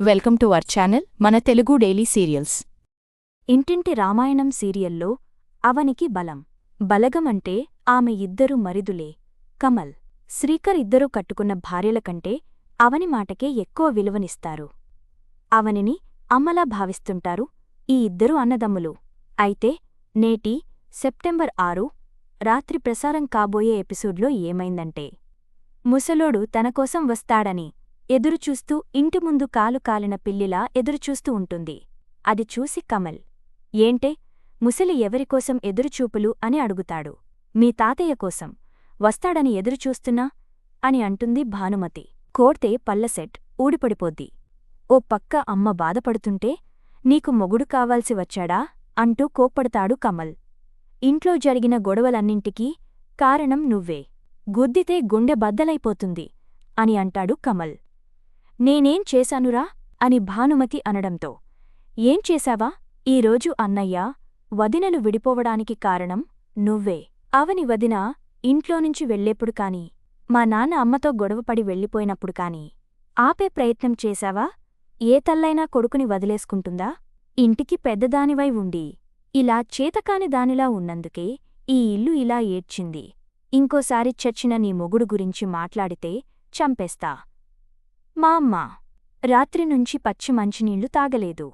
Welcome to our channel మన Telugu daily serials. ఇంటింటి రామాయణం సీరియల్లో అవనికి బలం. బలగమంటే ఆమె ఇద్దరు మరిదులే. కమల్ శ్రీకర్ ఇద్దరూ కట్టుకున్న భార్యల కంటే అవని మాటకే ఎక్కువ విలువనిస్తారు. అవనిని అమ్మలా భావిస్తుంటారు ఈ ఇద్దరు అన్నదమ్ములు. అయితే నేటి సెప్టెంబర్ ఆరు రాత్రి ప్రసారం కాబోయే ఎపిసోడ్లో ఏమైందంటే ముసలోడు తనకోసం వస్తాడని ఎదురుచూస్తూ ఇంటి ముందు కాలు కాలిన పిల్లిలా ఎదురుచూస్తూ ఉంటుంది. అది చూసి కమల్ ఏంటే ముసలి ఎవరికోసం ఎదురుచూపులు? అని అడుగుతాడు. మీ తాతయ్య కోసం. వస్తాడని ఎదురుచూస్తున్నా? అని అంటుంది భానుమతి. కోడ్తే పల్లసెట్ ఊడిపడిపోద్ది. ఓ పక్క అమ్మ బాధపడుతుంటే నీకు మొగుడు కావాల్సి వచ్చాడా? అంటూ కోప్పడతాడు కమల్. ఇంట్లో జరిగిన గొడవలన్నింటికీ కారణం నువ్వే. గుద్దితే గుండె బద్దలైపోతుంది అని అంటాడు కమల్. నేనేం చేశానురా? అని భానుమతి అనడంతో. ఏం చేశావా? ఈరోజు అన్నయ్య వదినలు విడిపోవడానికి కారణం నువ్వే. అవని వదిన ఇంట్లోనుంచి వెళ్ళేప్పుడు కాని మా నాన్న అమ్మతో గొడవపడి వెళ్ళిపోయినప్పుడు కాని ఆపే ప్రయత్నం చేశావా? ఏ తల్లైనా కొడుకుని వదిలేసుకుంటుందా? ఇంటికి పెద్దదానివై ఉండి ఇలా చేతకాని దానిలా ఉన్నందుకే ఈ ఇల్లు ఇలా ఏడ్చింది. ఇంకోసారి చచ్చిన నీ మొగుడు గురించి మాట్లాడితే చంపేస్తా. మా అమ్మ రాత్రి నుంచి పచ్చి మంచినీళ్ళు తాగలేదు.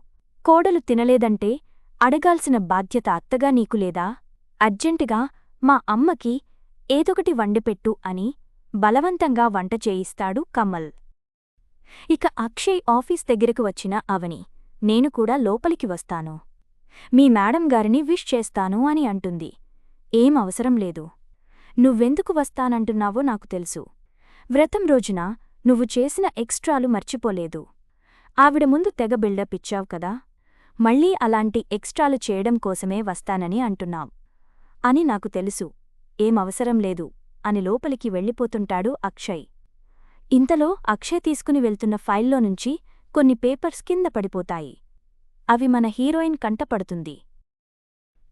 కోడలు తినలేదంటే అడగాల్సిన బాధ్యత అత్తగా నీకు లేదా? అర్జెంటుగా మా అమ్మకి ఏదొకటి వండిపెట్టు అని బలవంతంగా వంట చేయిస్తాడు కమల్. ఇక అక్షయ్ ఆఫీస్ దగ్గరకు వచ్చిన అవని నేను కూడా లోపలికి వస్తాను. మీ మేడం గారిని విష్ చేస్తాను అని అంటుంది. ఏం అవసరం లేదు. నువ్వెందుకు వస్తానంటున్నావో నాకు తెలుసు. వ్రతం రోజున నువ్వు చేసిన ఎక్స్ట్రాలు మర్చిపోలేదు. ఆవిడ ముందు తెగ బిల్డప్ ఇచ్చావు కదా మళ్ళీ అలాంటి ఎక్స్ట్రాలు చేయడం కోసమే వస్తానని అంటున్నాం అని నాకు తెలుసు ఏం అవసరం లేదు అని లోపలికి వెళ్ళిపోతుంటాడు అక్షయ్. ఇంతలో అక్షయ్ తీసుకుని వెళ్తున్న ఫైల్లో నుంచి కొన్ని పేపర్స్ కింద పడిపోతాయి. అవి మన హీరోయిన్ కంటపడుతుంది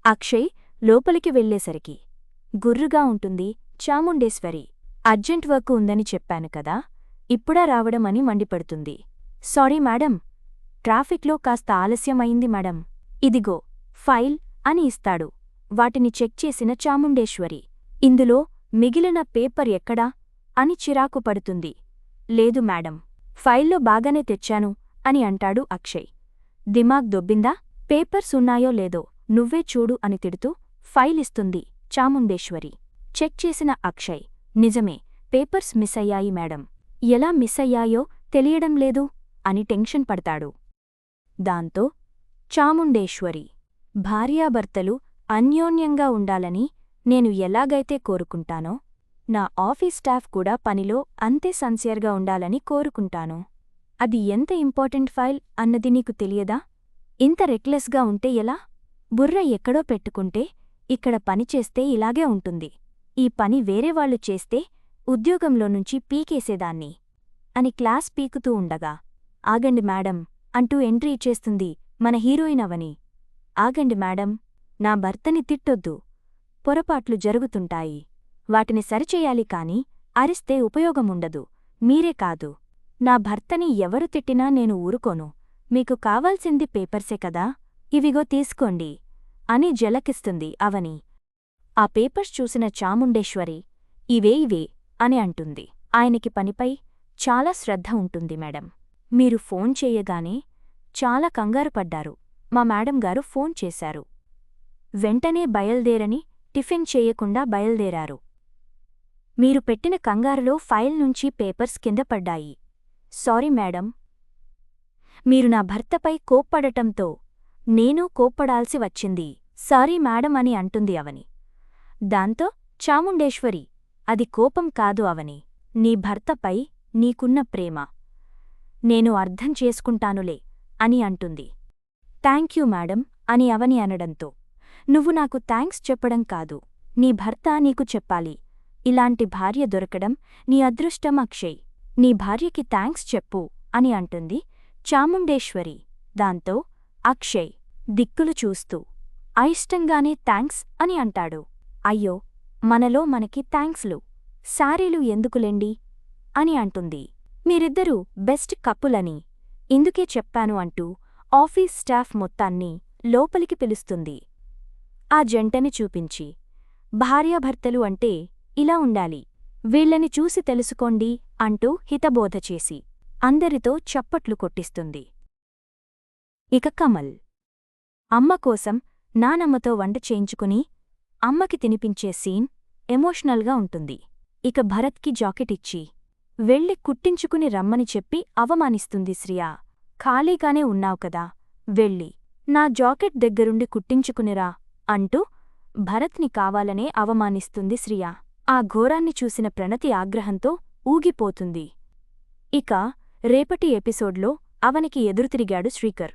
అక్షయ్ లోపలికి వెళ్ళేసరికి గుర్రుగా ఉంటుంది చాముండేశ్వరి అర్జెంట్ వర్క్ ఉందని చెప్పాను కదా ఇప్పుడా రావడం అని మండిపడుతుంది. సారీ మేడం ట్రాఫిక్లో కాస్త ఆలస్యమైంది మేడం. ఇదిగో ఫైల్ అని ఇస్తాడు. వాటిని చెక్ చేసిన చాముండేశ్వరి ఇందులో మిగిలిన పేపర్ ఎక్కడా అని చిరాకు పడుతుంది. లేదు మేడం ఫైల్లో బాగానే తెచ్చాను అని అంటాడు అక్షయ్. దిమాగ్ దొబ్బిందా? పేపర్స్ ఉన్నాయో లేదో నువ్వే చూడు అని తిడుతూ ఫైల్ ఇస్తుంది చాముండేశ్వరి. చెక్ చేసిన అక్షయ్ నిజమే పేపర్స్ మిస్ అయ్యాయి మేడం. ఎలా మిస్ అయ్యాయో తెలియడం లేదు అని టెన్షన్ పడతాడు. దాంతో చాముండేశ్వరి భార్యాభర్తలు అన్యోన్యంగా ఉండాలని నేను ఎలాగైతే కోరుకుంటానో నా ఆఫీస్ స్టాఫ్ కూడా పనిలో అంతే సన్సియర్గా ఉండాలని కోరుకుంటాను. అది ఎంత ఇంపార్టెంట్ ఫైల్ అన్నది నీకు తెలియదా? ఇంత రెక్లెస్గా ఉంటే ఎలా? బుర్ర ఎక్కడో పెట్టుకుంటే ఇక్కడ పని చేస్తే ఇలాగే ఉంటుంది. ఈ పని వేరేవాళ్ళు చేస్తే ఉద్యోగంలో నుంచి పీకేసేదాన్ని. అని క్లాస్ పీకుతూ ఉండగా ఆగండి మేడం అంటూ ఎంట్రీ ఇచ్చేస్తుంది మన హీరోయిన్ అవని. ఆగండి మేడం నా భర్తని తిట్టొద్దు. పొరపాట్లు జరుగుతుంటాయి. వాటిని సరిచేయాలి కాని అరిస్తే ఉపయోగముండదు. మీరే కాదు. నా భర్తని ఎవరు తిట్టినా నేను ఊరుకోను. మీకు కావాల్సింది పేపర్సే కదా? ఇవిగో తీసుకోండి అని జలకిస్తుంది అవని. ఆ పేపర్స్ చూసిన చాముండేశ్వరి ఇవే ఇవే. అని అంటుంది. ఆయనకి పనిపై చాలా శ్రద్ధ ఉంటుంది మేడం. మీరు ఫోన్ చేయగానే చాలా కంగారు పడ్డారు. మా మేడం గారు ఫోన్ చేశారు. వెంటనే బయల్దేరని టిఫిన్ చేయకుండా బయల్దేరారు. మీరు పెట్టిన కంగారులో ఫైల్ నుంచి పేపర్స్ కింద పడ్డాయి. Sorry madam. మీరు నా భర్తపై కోప్పడటంతో నేను కోప్పడాల్సి వచ్చింది. సారీ మేడం అని అంటుంది అవని. దాంతో చాముండేశ్వరి అది కోపం కాదు అవని. నీ భర్తపై నీకున్న ప్రేమ. నేను అర్థం చేసుకుంటానులే అని అంటుంది. థాంక్యూ మేడం అని అవని అనడంతో. నువ్వు నాకు థాంక్స్ చెప్పడం కాదు. నీ భర్త నీకు చెప్పాలి. ఇలాంటి భార్య దొరకడం నీ అదృష్టం అక్షయ్. నీ భార్యకి థాంక్స్ చెప్పు అని అంటుంది చాముండేశ్వరి. దాంతో అక్షయ్ దిక్కులు చూస్తూ అయిష్టంగానే థాంక్స్ అని అంటాడు. అయ్యో మనలో మనకి థాంక్స్లు శారీలు ఎందుకులెండి? అని అంటుంది. మీరిద్దరూ బెస్ట్ కప్పులని ఇందుకే చెప్పాను అంటూ ఆఫీస్ స్టాఫ్ మొత్తాన్ని లోపలికి పిలుస్తుంది. ఆ జంటని చూపించి భార్యాభర్తలు అంటే ఇలా ఉండాలి. వీళ్ళని చూసి తెలుసుకోండి అంటూ హితబోధ చేసి అందరితో చప్పట్లు కొట్టిస్తుంది. ఇక కమల్. అమ్మ కోసం నానమ్మతో వంట చేయించుకుని అమ్మకి తినిపించే సీన్ ఎమోషనల్గా ఉంటుంది. ఇక భరత్కి జాకెట్ ఇచ్చి వెళ్ళి కుట్టించుకుని రమ్మని చెప్పి అవమానిస్తుంది శ్రియా. ఖాళీగానే ఉన్నావు కదా వెళ్ళి. నా జాకెట్ దగ్గరుండి కుట్టించుకునిరా అంటూ భరత్ని కావాలనే అవమానిస్తుంది శ్రియా. ఆ ఘోరాన్ని చూసిన ప్రణతి ఆగ్రహంతో ఊగిపోతుంది. ఇక రేపటి ఎపిసోడ్లో అవనికి ఎదురుతిరిగాడు శ్రీకర్.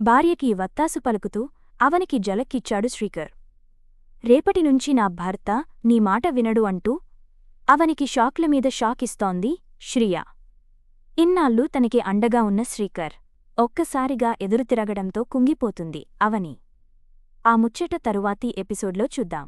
భార్యకి వత్తాసు పలుకుతూ అవనికి జలక్కిచ్చాడు శ్రీకర్. రేపటి నుంచి నా భర్త నీ మాట వినడు అంటూ అవనికి షాక్ల మీద షాక్ ఇస్తోంది శ్రియ. ఇన్నాళ్ళు తనకి అండగా ఉన్న శ్రీకర్ ఒక్కసారిగా ఎదురుతిరగడంతో కుంగిపోతుంది అవని. ఆ ముచ్చట తరువాతి ఎపిసోడ్లో చూద్దాం.